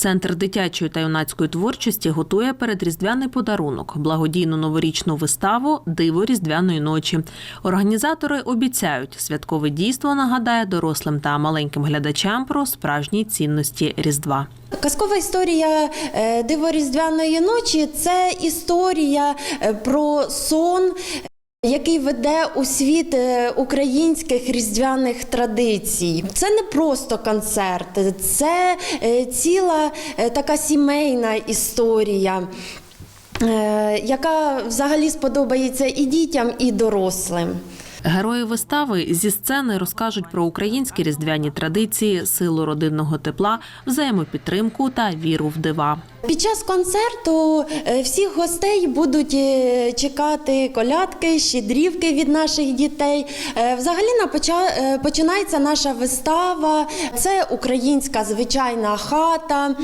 Центр дитячої та юнацької творчості готує передріздвяний подарунок благодійну новорічну виставу Диво різдвяної ночі. Організатори обіцяють, святкове дійство нагадає дорослим та маленьким глядачам про справжні цінності Різдва. Казкова історія е, Диво Різдвяної ночі це історія е, про сон. Який веде у світ е, українських різдвяних традицій. Це не просто концерт, це е, ціла е, така сімейна історія, яка взагалі сподобається і дітям, і дорослим. Герої вистави зі сцени розкажуть про українські різдвяні традиції, силу родинного тепла, взаємопідтримку та віру в дива. Під час концерту е, всіх гостей будуть е, чекати колядки, щедрівки від наших дітей. Е, Взагалі починається наша вистава. Це українська звичайна хата,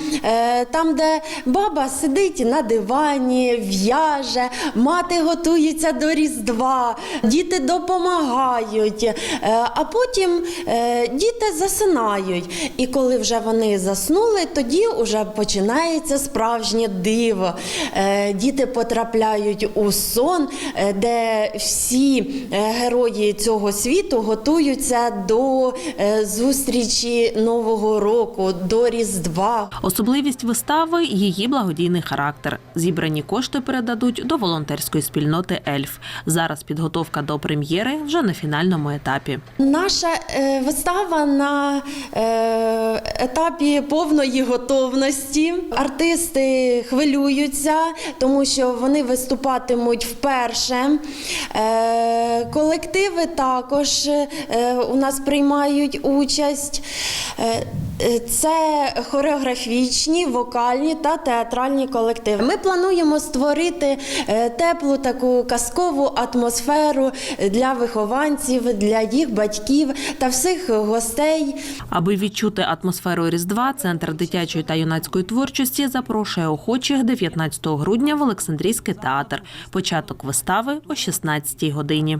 там, де баба сидить на дивані, в'яже, мати готується до Різдва, діти допомагають, Е, а потім е, діти засинають. І коли вже вони заснули, тоді вже починається справжнє диво. Е, Діти потрапляють у сон, де всі герої цього світу готуються до зустрічі Нового року, до Різдва. Особливість вистави її благодійний характер. Зібрані кошти передадуть до волонтерської спільноти Ельф. Зараз підготовка до прем'єри вже на фінальному етапі. Наша е, вистава на е, етапі повної готовності. Артисти хвилюються, тому що вони виступатимуть вперше. Е, колективи також у нас приймають участь. Е, це хореографічні, вокальні та театральні колективи. Ми плануємо створити е, теплу таку казкову атмосферу для вихованців, для їх батьків та всіх гостей. Аби відчути атмосферу Різдва, центр дитячої та юнацької творчості запрошує охочих 19 грудня в Олександрійський театр. Початок вистави о 16 годині.